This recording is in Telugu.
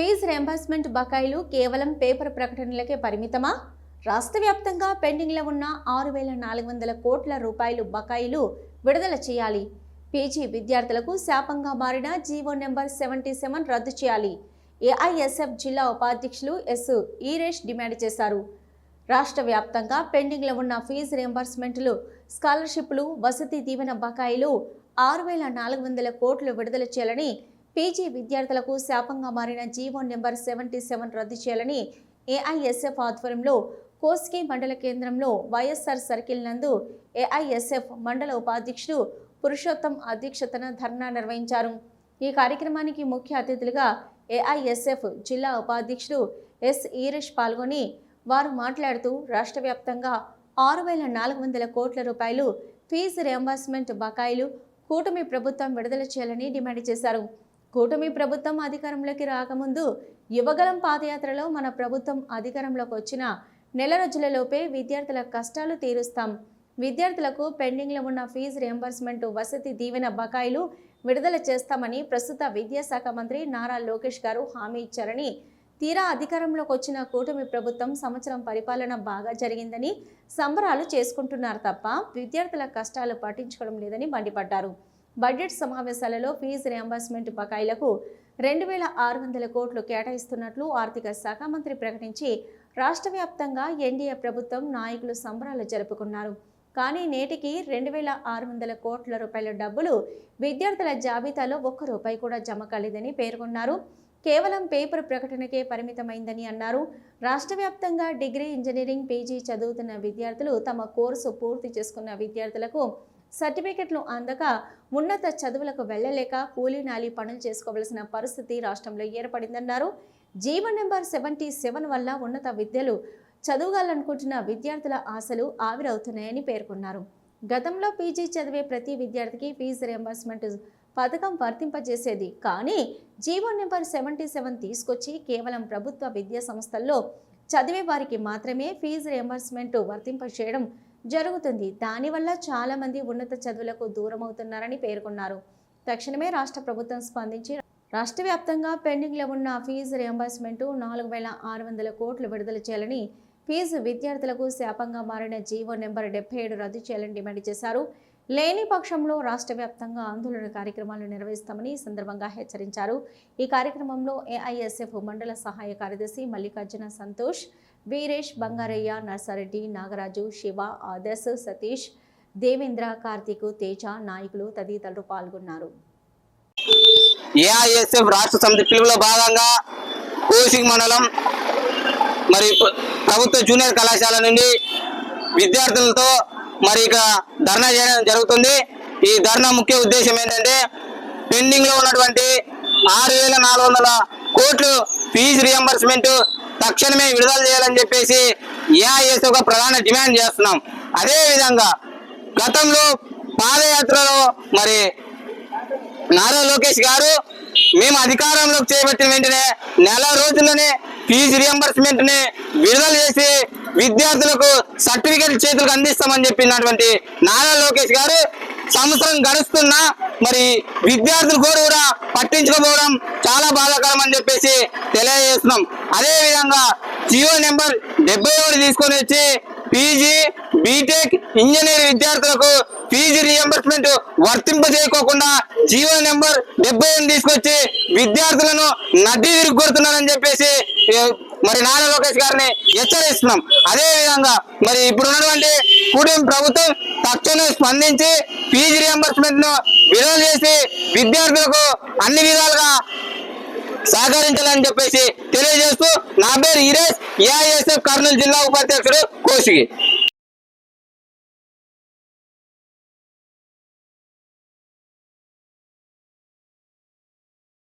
ఫీజు రెంబర్స్మెంట్ బకాయిలు కేవలం పేపర్ ప్రకటనలకే పరిమితమా? రాష్ట్ర వ్యాప్తంగా పెండింగ్లో ఉన్న ఆరు వేల నాలుగు వందల కోట్ల రూపాయలు బకాయిలు విడుదల చేయాలి. పీజీ విద్యార్థులకు శాపంగా మారిన జీవో నెంబర్ సెవెంటీ సెవెన్ రద్దు చేయాలి. ఏఐఎస్ఎఫ్ జిల్లా ఉపాధ్యక్షులు ఎస్ ఈరేష్ డిమాండ్ చేశారు. రాష్ట్ర వ్యాప్తంగా పెండింగ్లో ఉన్న ఫీజు రియంబర్స్మెంట్లు స్కాలర్షిప్లు వసతి దీవెన బకాయిలు ఆరు వేల నాలుగు వందల కోట్లు విడుదల చేయాలని పీజీ విద్యార్థులకు శాపంగా మారిన జీవో నెంబర్ సెవెంటీ సెవెన్ రద్దు చేయాలని ఏఐఎస్ఎఫ్ ఆధ్వర్యంలో కోస్కి మండల కేంద్రంలో వైఎస్ఆర్ సర్కిల్ నందు ఏఐఎస్ఎఫ్ మండల ఉపాధ్యక్షుడు పురుషోత్తం అధ్యక్షతన ధర్నా నిర్వహించారు. ఈ కార్యక్రమానికి ముఖ్య అతిథులుగా ఏఐఎస్ఎఫ్ జిల్లా ఉపాధ్యక్షుడు ఎస్ ఈరేష్ పాల్గొని వారు మాట్లాడుతూ రాష్ట్ర వ్యాప్తంగా ఆరు వేల నాలుగు వందల కోట్ల రూపాయలు ఫీజు రియంబర్స్మెంట్ బకాయిలు కూటమి ప్రభుత్వం విడుదల చేయాలని డిమాండ్ చేశారు. కూటమి ప్రభుత్వం అధికారంలోకి రాకముందు యువగలం పాదయాత్రలో మన ప్రభుత్వం అధికారంలోకి వచ్చిన నెల రోజులలోపే విద్యార్థుల కష్టాలు తీరుస్తాం. విద్యార్థులకు పెండింగ్లో ఉన్న ఫీజు రియంబర్స్మెంట్ వసతి దీవెన బకాయిలు విడుదల చేస్తామని ప్రస్తుత విద్యాశాఖ మంత్రి నారా లోకేష్ గారు హామీ ఇచ్చారని తీరా అధికారంలోకి వచ్చిన కూటమి ప్రభుత్వం సంవత్సరం పరిపాలన బాగా జరిగిందని సంబరాలు చేసుకుంటున్నారు తప్ప విద్యార్థుల కష్టాలు పట్టించుకోవడం లేదని మండిపడ్డారు. బడ్జెట్ సమావేశాలలో ఫీజు రియంబర్స్మెంట్ బకాయిలకు రెండు వేల ఆరు వందల కోట్లు కేటాయిస్తున్నట్లు ఆర్థిక శాఖ మంత్రి ప్రకటించి రాష్ట్ర వ్యాప్తంగా ఎన్డీఏ ప్రభుత్వం నాయకులు సంబరాలు జరుపుకున్నారు. కానీ నేటికి రెండు వేల ఆరు వందల కోట్ల రూపాయల డబ్బులు విద్యార్థుల జాబితాలో ఒక్క రూపాయి కూడా జమ కాలేదని పేర్కొన్నారు. కేవలం పేపర్ ప్రకటనకే పరిమితమైందని అన్నారు. రాష్ట్ర వ్యాప్తంగా డిగ్రీ ఇంజనీరింగ్ పీజీ చదువుతున్న విద్యార్థులు తమ కోర్సు పూర్తి చేసుకున్న విద్యార్థులకు సర్టిఫికెట్లు అందక ఉన్నత చదువులకు వెళ్ళలేక కూలీనాలి పనులు చేసుకోవలసిన పరిస్థితి రాష్ట్రంలో ఏర్పడిందన్నారు. జీవన్ నెంబర్ సెవెంటీ సెవెన్ వల్ల ఉన్నత విద్యలు చదవగాలనుకుంటున్న విద్యార్థుల ఆశలు ఆవిరవుతున్నాయని పేర్కొన్నారు. గతంలో పీజీ చదివే ప్రతి విద్యార్థికి ఫీజు రియంబర్స్మెంట్ పథకం వర్తింపజేసేది. కానీ జీవో నెంబర్ సెవెంటీ సెవెన్ తీసుకొచ్చి కేవలం ప్రభుత్వ విద్యా సంస్థల్లో చదివే వారికి మాత్రమే ఫీజు రియంబర్స్మెంట్ వర్తింపచేయడం జరుగుతుంది. దానివల్ల చాలామంది ఉన్నత చదువులకు దూరం అవుతున్నారని పేర్కొన్నారు. తక్షణమే రాష్ట్ర ప్రభుత్వం స్పందించి రాష్ట్ర వ్యాప్తంగా పెండింగ్లో ఉన్న ఫీజు రియంబర్స్మెంట్ నాలుగు వేల ఆరు వందల కోట్లు విడుదల చేయాలని ఫీజు విద్యార్థులకు శాపంగా మారిన జీవో నెంబర్ డెబ్బై ఏడు రద్దు చేయాలని డిమాండ్ చేశారు. లేని పక్షంలో రాష్ట్ర వ్యాప్తంగా ఆందోళన కార్యక్రమాలు నిర్వహిస్తామని సందర్భంగా హెచ్చరించారు. ఈ కార్యక్రమంలో ఏఐఎస్ఎఫ్ మండల సహాయ కార్యదర్శి మల్లికార్జున సంతోష్ వీరేష్ బంగారయ్య నర్సారెడ్డి నాగరాజు శివ ఆదర్శ్ సతీష్ దేవేంద్ర కార్తీక్ తేజ నాయకులు తదితరులు పాల్గొన్నారు. ఏఐఎస్ఎఫ్ రాష్ట్ర సమితి పిలుపులో భాగంగా కోసింగ్ మండలం మరి ప్రభుత్వ జూనియర్ కళాశాల నుండి విద్యార్థులతో మరి ఇక ధర్నా చేయడం జరుగుతుంది. ఈ ధర్నా ముఖ్య ఉద్దేశం ఏంటంటే పెండింగ్లో ఉన్నటువంటి ఆరు వేల నాలుగు వందల కోట్లు ఫీజు రియంబర్స్మెంట్ తక్షణమే విడుదల చేయాలని చెప్పేసి ఏఐఎస్ ఒక ప్రధాన డిమాండ్ చేస్తున్నాం. అదే విధంగా గతంలో పాదయాత్రలో మరి నారా లోకేష్ గారు మేము అధికారంలోకి చేపట్టిన వెంటనే నెల రోజుల్లోనే ఫీజు రియంబర్స్మెంట్ని విడుదల చేసి విద్యార్థులకు సర్టిఫికేట్ చేతులకు అందిస్తామని చెప్పినటువంటి నారా లోకేష్ గారు సంవత్సరం గడుస్తున్నా మరి విద్యార్థులు కూడా కూడా పట్టించుకోపోవడం చాలా బాధాకరం అని చెప్పేసి తెలియజేస్తున్నాం. అదేవిధంగా జియో నెంబర్ డెబ్బై ఒకటి తీసుకొని వచ్చి పీజీ బీటెక్ ఇంజనీర్ విద్యార్థులకు ఫీజు రియంబర్స్మెంట్ వర్తింప చేయకోకుండా జీవో నెంబర్ డెబ్బై ఎనిమిది తీసుకొచ్చి విద్యార్థులను నడ్డి విరుగొడుతున్నారని చెప్పేసి మరి నారా లోకేష్ గారిని హెచ్చరిస్తున్నాం. అదే విధంగా మరి ఇప్పుడు ఉన్నటువంటి కూటమి ప్రభుత్వం తక్షణం స్పందించి ఫీజు రియంబర్స్మెంట్ను విడుదల చేసి విద్యార్థులకు అన్ని విధాలుగా సహకరించాలని చెప్పేసి తెలియజేస్తూ నా పేరు ఈరేష్ ఏఐఎస్ఎఫ్ కర్నూలు జిల్లా ఉపాధ్యక్షుడు కోసిగి.